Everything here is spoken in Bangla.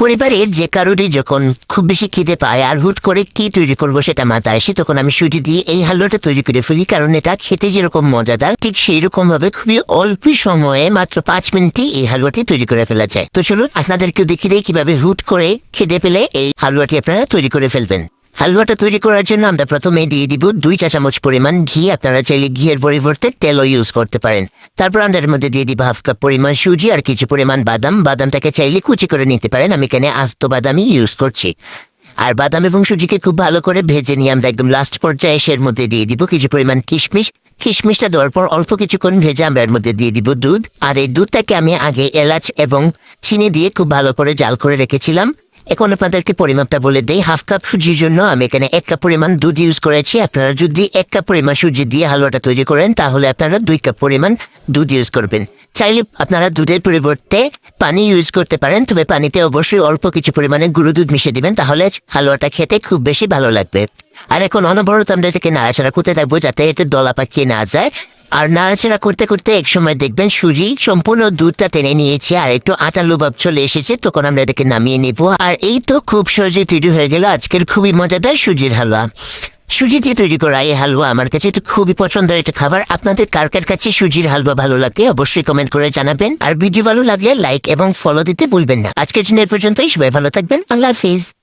পরিবারের যে কারোরই যখন খুব বেশি খিদে পায় আর হুট করে কি তৈরি করব সেটা মাথায় আসে তখন আমি সুটি দিয়ে এই হালুয়াটা তৈরি করে ফেলি। কারণ এটা খেতে যেরকম মজাদার, ঠিক সেই রকম ভাবে খুবই অল্প সময়ে মাত্র পাঁচ মিনিটে এই হালুয়াটি তৈরি করে ফেলা যায়। তো চলুন আপনাদেরকেও দেখি দেয় কীভাবে হুট করে খিদে পেলে এই হালুয়াটি আপনারা তৈরি করে ফেলবেন। হালুয়াটা তৈরি করার জন্য আমরা প্রথমে দিয়ে দিব দুই চা চামচ পরিমাণ ঘি। আপনারা চাইলে ঘিয়ের পরিবর্তে তেলও ইউজ করতে পারেন। তারপর আমরা এর মধ্যে দিয়ে দিব হাফ কাপ পরিমাণ সুজি আর কিছু পরিমাণ বাদাম। বাদামটাকে চাইলে কুচি করে নিতে পারেন। আমি এখানে আস্ত বাদামই ইউজ করছি। আর বাদাম এবং সুজিকে খুব ভালো করে ভেজে নিয়ে আমরা একদম লাস্ট পর্যায়ে এর মধ্যে দিয়ে দিব কিছু পরিমাণ কিশমিশ। কিশমিশটা দেওয়ার পর অল্প কিছুক্ষণ ভেজে আমরা এর মধ্যে দিয়ে দিব দুধ। আর এই দুধটাকে আমি আগে এলাচ এবং চিনি দিয়ে খুব ভালো করে জাল করে রেখেছিলাম। এখন আপনাদেরকে পরিমাপটা বলে দেই। হাফ কাপ সুজির জন্য আমি এখানে এক কাপ পরিমাণ দুধ ইউজ করেছি। আপনারা যদি এক কাপ পরিমাণ সুজি দিয়ে হালুয়াটা তৈরি করেন, তাহলে আপনারা দুই কাপ পরিমাণ দুধ ইউজ করবেন। চাইলে আপনারা দুধের পরিবর্তে পানি ইউজ করতে পারেন, তবে পানিতে অবশ্যই অল্প কিছু পরিমাণে গুঁড়ো দুধ মিশিয়ে দিবেন, তাহলে হালুয়াটা খেতে খুব বেশি ভালো লাগবে। আর এখন অনবরত আমরা এটাকে নাড়াচাড়া করতে থাকব যাতে এতে দলা পাকিয়ে না যায়। আর নাড়াচাড়া করতে করতে এক সময় দেখবেন সুজি সম্পূর্ণ দুধটা টেনে নিয়েছে আর একটু আটালো ভাব চলে এসেছে, তখন আমরা এটাকে নামিয়ে নিব। আর এই তো খুব সহজে তৈরি হয়ে গেল। আজকের খুবই মজাদার সুজির হালুয়া। সুজি দিয়ে তৈরি করা এই হালুয়া আমার কাছে একটু খুবই পছন্দের একটা খাবার। আপনাদের কার কার কাছে সুজির হালুয়া ভালো লাগে অবশ্যই কমেন্ট করে জানাবেন। আর ভিডিও ভালো লাগলে লাইক এবং ফলো দিতে ভুলবেন না। আজকের জন্য এ পর্যন্তই। সবাই ভালো থাকবেন। আল্লাহ হাফিজ।